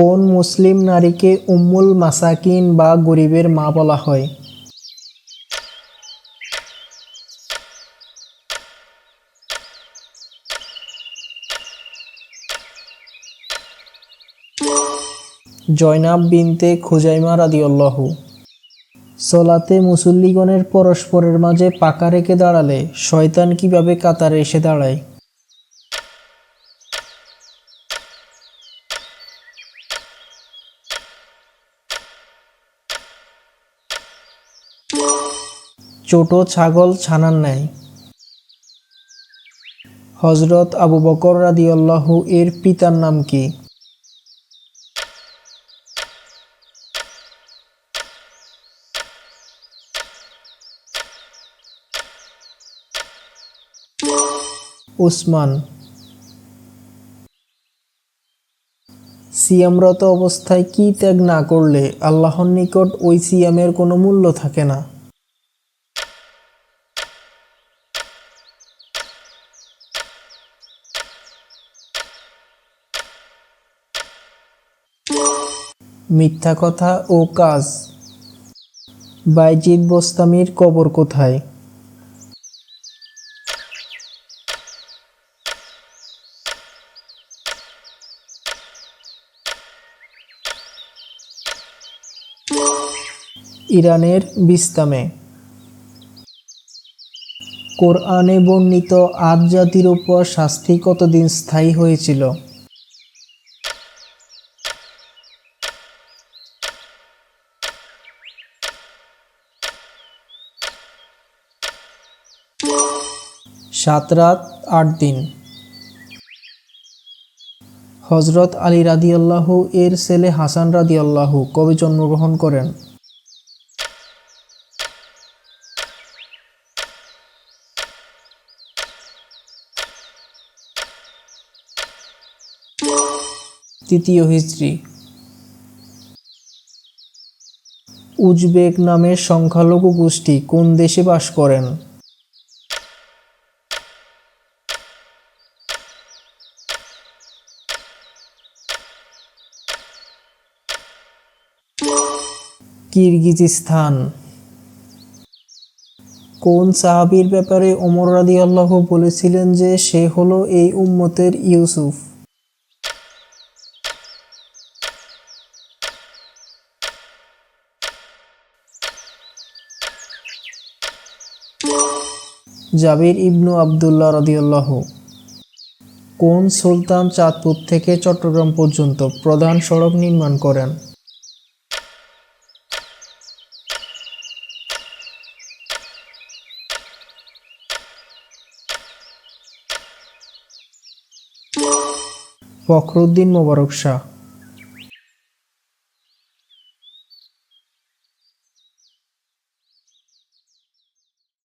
কোন মুসলিম নারীকে উম্মুল মাসাকিন বা গরিবের মা বলা হয়? জয়নাব বিনতে খুজাইমা রাদিয়াল্লাহু। সলাতে মুসল্লিগণের পরস্পরের মাঝে পাকা রেখে দাঁড়ালে শয়তান কীভাবে কাতারে এসে দাঁড়ায়? ছোট ছাগল ছানার নেয় হজরত আবু বকর রাদিয়াল্লাহু এর পিতার নাম কি? উসমান। সিয়ামরত অবস্থায় কি ত্যাগ না করলে আল্লাহর নিকট ওই সিয়ামের কোনো মূল্য থাকে না? মিথ্যা কথা ও কাজ। বাইজিদ বোস্তামির কবর কোথায়? ইরানের বিস্তামে। কোরআনে বর্ণিত আদ জাতির উপর শাস্তি কতদিন স্থায়ী হয়েছিল? সাত রাত, আট দিন। হজরত আলী রাদিয়াল্লাহু, এর ছেলে হাসান রাদিয়াল্লাহু কবে জন্মগ্রহণ করেন? তৃতীয় হিজরি। উজবেক নামের সংখ্যালঘু গোষ্ঠী কোন দেশে বাস করেন? কিরগিজিস্তান। কোন সাহাবীর ব্যাপারে ওমর রাদি আল্লাহ বলেছিলেন যে সে হলো এই উম্মতের ইউসুফ? জাবির ইবনু আবদুল্লাহ রাদিয়াল্লাহু কোন সুলতান চাঁদপুর থেকে চট্টগ্রাম পর্যন্ত প্রধান সড়ক নির্মাণ করেন? ফখরুদ্দিন মোবারক শাহ।